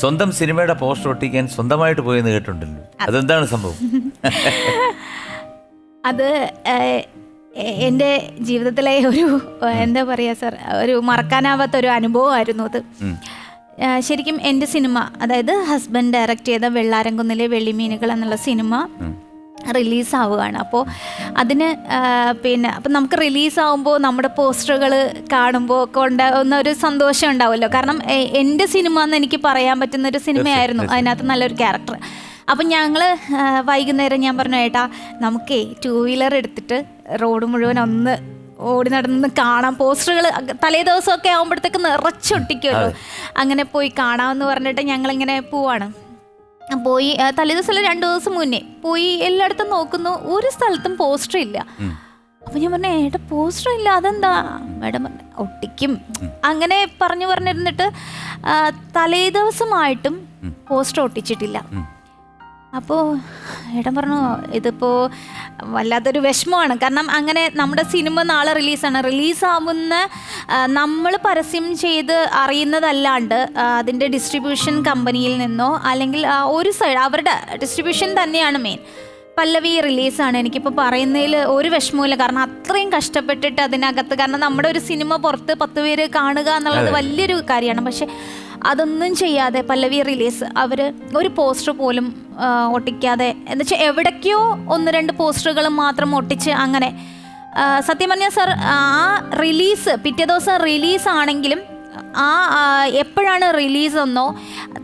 സ്വന്തം സിനിമയുടെ പോസ്റ്റർ ഒട്ടിക്കാൻ സ്വന്തമായിട്ട് പോയെന്ന് കേട്ടിട്ടുണ്ടല്ലോ. അതെന്താണ് സംഭവം? അത് എന്റെ ജീവിതത്തിലെ ഒരു എന്താ പറയുക സർ ഒരു മറക്കാനാവാത്ത ഒരു അനുഭവമായിരുന്നു അത്. ശരിക്കും എന്റെ സിനിമ അതായത് ഹസ്ബൻഡ് ഡയറക്റ്റ് ചെയ്ത വെള്ളാരംകുന്നിലെ വെള്ളിമീനുകൾ എന്നുള്ള സിനിമ റിലീസ് ആവുകയാണ് അപ്പോൾ അതിന് പിന്നെ അപ്പം നമുക്ക് റിലീസാവുമ്പോൾ നമ്മുടെ പോസ്റ്ററുകൾ കാണുമ്പോൾ ഒക്കെ ഉണ്ടാകുന്ന ഒരു സന്തോഷം ഉണ്ടാവുമല്ലോ. കാരണം എന്റെ സിനിമ എന്ന് എനിക്ക് പറയാൻ പറ്റുന്ന ഒരു സിനിമയായിരുന്നു അതിനകത്ത് നല്ലൊരു ക്യാരക്ടർ. അപ്പം ഞങ്ങൾ വൈകുന്നേരം ഞാൻ പറഞ്ഞു ഏട്ടാ നമുക്കേ ടൂ വീലർ എടുത്തിട്ട് റോഡ് മുഴുവൻ ഒന്ന് ഓടി നടന്ന് കാണാം. പോസ്റ്ററുകൾ തലേ ദിവസമൊക്കെ ആകുമ്പോഴത്തേക്ക് നിറച്ചൊട്ടിക്കുമല്ലോ അങ്ങനെ പോയി കാണാമെന്ന് പറഞ്ഞിട്ട് ഞങ്ങളിങ്ങനെ പോവാണ്. പോയി തലേദിവസം രണ്ടു ദിവസം മുന്നേ പോയി എല്ലായിടത്തും നോക്കുന്നു. ഒരു സ്ഥലത്തും പോസ്റ്റർ ഇല്ല. അപ്പൊ ഞാൻ പറഞ്ഞു ഏട്ട പോസ്റ്റർ ഇല്ല. അതെന്താ? മേഡം പറഞ്ഞു ഒട്ടിക്കും. അങ്ങനെ പറഞ്ഞു പറഞ്ഞിരുന്നിട്ട് തലേദിവസമായിട്ടും തലേ ദിവസമായിട്ടും പോസ്റ്റർ ഒട്ടിച്ചിട്ടില്ല. അപ്പോൾ ഏട്ടൻ പറഞ്ഞു ഇതിപ്പോൾ വല്ലാത്തൊരു വിഷമമാണ്. കാരണം അങ്ങനെ നമ്മുടെ സിനിമ നാളെ റിലീസാണ്. റിലീസാവുന്ന നമ്മൾ പരസ്യം ചെയ്ത് അറിയുന്നതല്ലാണ്ട് അതിന്റെ ഡിസ്ട്രിബ്യൂഷൻ കമ്പനിയിൽ നിന്നോ അല്ലെങ്കിൽ ഒരു സൈഡ് അവരുടെ ഡിസ്ട്രിബ്യൂഷൻ തന്നെയാണ് മെയിൻ പല്ലവി റിലീസാണ്. എനിക്കിപ്പോൾ പറയുന്നതിൽ ഒരു വിഷമവുമില്ല. കാരണം അത്രയും കഷ്ടപ്പെട്ടിട്ട് അതിനകത്ത് കാരണം നമ്മുടെ ഒരു സിനിമ പുറത്ത് പത്ത് പേര് കാണുക എന്നുള്ളത് വലിയൊരു കാര്യമാണ്. പക്ഷെ അതൊന്നും ചെയ്യാതെ പല്ലവി റിലീസ് അവർ ഒരു പോസ്റ്റർ പോലും ഒട്ടിക്കാതെ എന്ന് വെച്ചാൽ എവിടേക്കോ ഒന്ന് രണ്ട് പോസ്റ്ററുകൾ മാത്രം ഒട്ടിച്ച് അങ്ങനെ. സത്യം പറഞ്ഞാൽ സാർ ആ റിലീസ് പിറ്റേ ദിവസം റിലീസ് ആണെങ്കിലും ആ എപ്പോഴാണ് റിലീസ് എന്നോ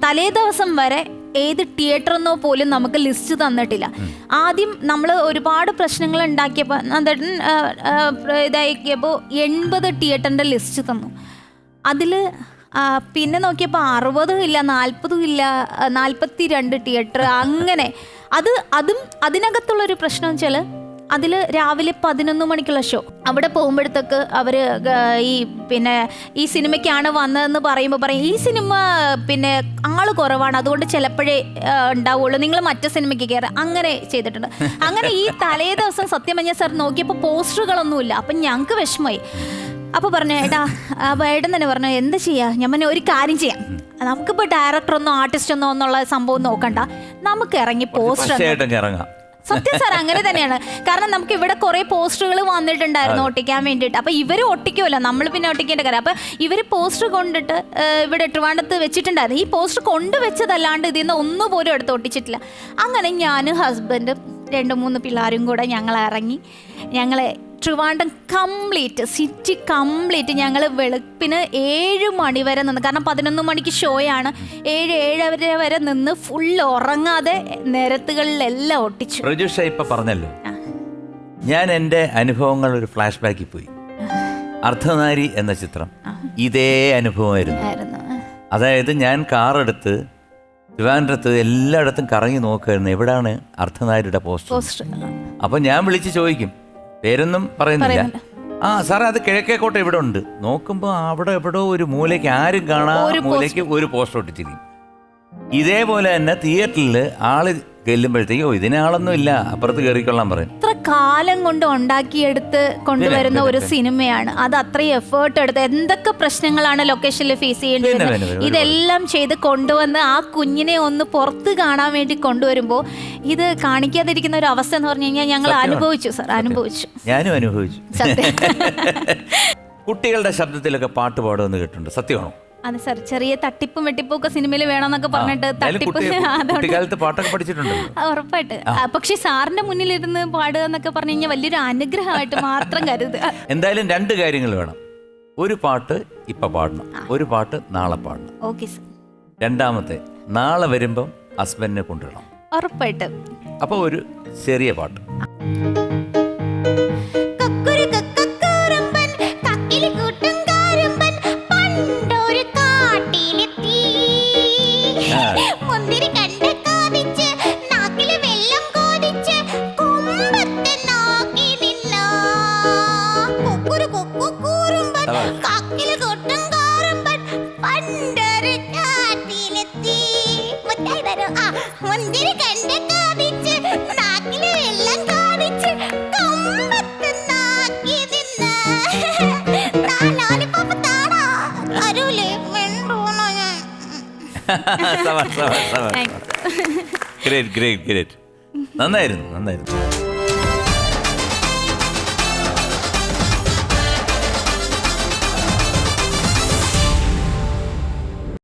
തലേ ദിവസം വരെ ഏത് തിയേറ്റർ എന്നോ പോലും നമുക്ക് ലിസ്റ്റ് തന്നിട്ടില്ല. ആദ്യം നമ്മൾ ഒരുപാട് പ്രശ്നങ്ങൾ ഉണ്ടാക്കിയപ്പോൾ നന്ദേട്ടൻ ഇതാക്കിയപ്പോൾ എൺപത് തിയേറ്ററിന്റെ ലിസ്റ്റ് തന്നു. അതിൽ പിന്നെ നോക്കിയപ്പോൾ അറുപതും ഇല്ല നാൽപ്പതും ഇല്ല നാൽപ്പത്തി രണ്ട് തിയേറ്റർ അങ്ങനെ. അത് അതും അതിനകത്തുള്ളൊരു പ്രശ്നം വെച്ചാൽ അതിൽ രാവിലെ പതിനൊന്ന് മണിക്കുള്ള ഷോ അവിടെ പോകുമ്പോഴത്തേക്ക് അവർ ഈ പിന്നെ ഈ സിനിമയ്ക്കാണ് വന്നതെന്ന് പറയുമ്പോൾ പറയും ഈ സിനിമ പിന്നെ ആൾ കുറവാണ് അതുകൊണ്ട് ചിലപ്പോഴേ ഉണ്ടാവുള്ളൂ. നിങ്ങൾ മറ്റു സിനിമയ്ക്ക് കയറി അങ്ങനെ ചെയ്തിട്ടുണ്ട്. അങ്ങനെ ഈ തലേ ദിവസം സത്യം പറഞ്ഞ സാർ നോക്കിയപ്പോൾ പോസ്റ്ററുകളൊന്നുമില്ല. അപ്പം ഞങ്ങൾക്ക് വിഷമമായി. അപ്പൊ പറഞ്ഞു ഏട്ടാ അപ്പൊ ഏട്ടൻ തന്നെ പറഞ്ഞു എന്ത് ചെയ്യാ? ഞാൻ പറഞ്ഞു ഒരു കാര്യം ചെയ്യാം. നമുക്കിപ്പോ ഡയറക്ടർ ഒന്നോ ആർട്ടിസ്റ്റ് ഒന്നോ എന്നുള്ള സംഭവം നോക്കണ്ട. നമുക്ക് ഇറങ്ങി പോസ്റ്റർ ഇറങ്ങാം. സത്യം സാർ അങ്ങനെ തന്നെയാണ്. കാരണം നമുക്ക് ഇവിടെ കുറെ പോസ്റ്ററുകൾ വന്നിട്ടുണ്ടായിരുന്നു ഒട്ടിക്കാൻ വേണ്ടിയിട്ട്. അപ്പൊ ഇവർ ഒട്ടിക്കുമല്ലോ നമ്മൾ പിന്നെ ഒട്ടിക്കേണ്ട കാര്യം. അപ്പൊ ഇവർ പോസ്റ്റർ കൊണ്ടിട്ട് ഇവിടെ ട്രിവാണ്ടത്ത് വെച്ചിട്ടുണ്ടായിരുന്നു. ഈ പോസ്റ്റർ കൊണ്ടുവച്ചതല്ലാണ്ട് ഇതിൽ നിന്ന് ഒന്നുപോലും എടുത്ത് ഒട്ടിച്ചിട്ടില്ല. അങ്ങനെ ഞാനും ഹസ്ബൻഡും രണ്ട് മൂന്ന് പിള്ളേരും കൂടെ ഞങ്ങൾ ഇറങ്ങി ഞങ്ങളെ ട്രിവാൻഡം കംപ്ലീറ്റ് സിറ്റി കംപ്ലീറ്റ് ഞങ്ങൾ വെളുപ്പിന് ഏഴ് മണി വരെ നിന്ന് കാരണം പതിനൊന്ന് മണിക്ക് ഷോയാണ്. ഏഴ് ഏഴര വരെ നിന്ന് ഫുൾ ഉറങ്ങാതെ നിരത്തുകളിലെല്ലാം ഒട്ടിച്ചു. പ്രജുഷ ഇപ്പൊ പറഞ്ഞല്ലോ. ഞാൻ എന്റെ അനുഭവങ്ങൾ ഒരു ഫ്ലാഷ് ബാക്കിൽ പോയി. അർദ്ധനാരി എന്ന ചിത്രം. ഇതേ അനുഭവമായിരുന്നു. അതായത് ഞാൻ കാറെടുത്ത് ട്രിവാൻഡ്രത്ത് എല്ലായിടത്തും കറങ്ങി നോക്കുകയായിരുന്നു. എവിടാണ് അർദ്ധനാരിയുടെ പോസ്റ്റർ? അപ്പൊ ഞാൻ വിളിച്ച് ചോദിക്കും പേരൊന്നും പറയുന്നില്ല. ആ സാറേ അത് കിഴക്കേക്കോട്ട ഇവിടെ ഉണ്ട്. നോക്കുമ്പോൾ അവിടെ എവിടോ ഒരു മൂലയ്ക്ക് ആരും കാണാ മൂലയ്ക്ക് ഒരു പോസ്റ്റർ ഒട്ടിച്ചിരിക്കും ഇതേപോലെ തന്നെ തിയേറ്ററിൽ ആൾ ചെല്ലുമ്പോഴത്തേക്കും ഇതിനാളൊന്നും ഇല്ല. അപ്പുറത്ത് കയറിക്കൊള്ളാൻ പറയും. ഇത്ര കാലം കൊണ്ട് ഉണ്ടാക്കിയെടുത്ത് കൊണ്ടുവരുന്ന ഒരു സിനിമയാണ്. അത് അത്രയും എഫേർട്ട് എടുത്ത് എന്തൊക്കെ പ്രശ്നങ്ങളാണ് ലൊക്കേഷനിൽ ഫേസ് ചെയ്യേണ്ടി പിന്നെ, വരുന്നത് പിന്നെ, ഇതെല്ലാം ചെയ്ത് കൊണ്ടുവന്ന് ആ കുഞ്ഞിനെ ഒന്ന് പുറത്ത് കാണാൻ വേണ്ടി കൊണ്ടുവരുമ്പോൾ ഇത് കാണിക്കാതിരിക്കുന്ന ഒരു അവസ്ഥ എന്ന് പറഞ്ഞു കഴിഞ്ഞാൽ ഞങ്ങൾ അനുഭവിച്ചു സാർ അനുഭവിച്ചു. ഞാനും അനുഭവിച്ചു. കുട്ടികളുടെ ശബ്ദത്തിലൊക്കെ പാട്ട് പാടുമെന്ന് കേട്ടിട്ടുണ്ട്. സത്യമാണോ? അതെ സാർ ചെറിയ തട്ടിപ്പും വെട്ടിപ്പും ഒക്കെ സിനിമയിൽ വേണമെന്നൊക്കെ പറഞ്ഞിട്ട് തട്ടിപ്പ് അതുകൊണ്ട് പാട്ടൊക്കെ പഠിച്ചിട്ടുണ്ട് ഉറപ്പായിട്ട്. പക്ഷെ സാറിന്റെ മുന്നിലിരുന്ന് പാടുക എന്നൊക്കെ പറഞ്ഞു കഴിഞ്ഞാൽ വലിയൊരു അനുഗ്രഹമായിട്ട് മാത്രം കരുതുക. എന്തായാലും രണ്ട് കാര്യങ്ങൾ വേണം. ഒരു പാട്ട് ഇപ്പൊ പാടണം. ഒരു പാട്ട് നാളെ പാടണം. Okay sir. രണ്ടാമത്തെ നാളെ വരുമ്പം ഹസ്ബൻഡിനെ കൊണ്ടുവരണം. ഉറപ്പായിട്ട്. അപ്പോൾ ഒരു ചെറിയ പാട്ട്. മുട്ടായി തരൂ. ആ, മുന്തിരി കണ്ട് നാക്കിൽ വെള്ളം കുമ്പത്തെ നോക്കി നിന്നു. താ, ലോലിപോപ്പ് താടാ. തരൂലേ? മിണ്ടൂന്നോ ഞാൻ? ഗ്രേറ്റ് ഗ്രേറ്റ് ഗ്രേറ്റ് നന്നായിരുന്നു നന്നായിരുന്നു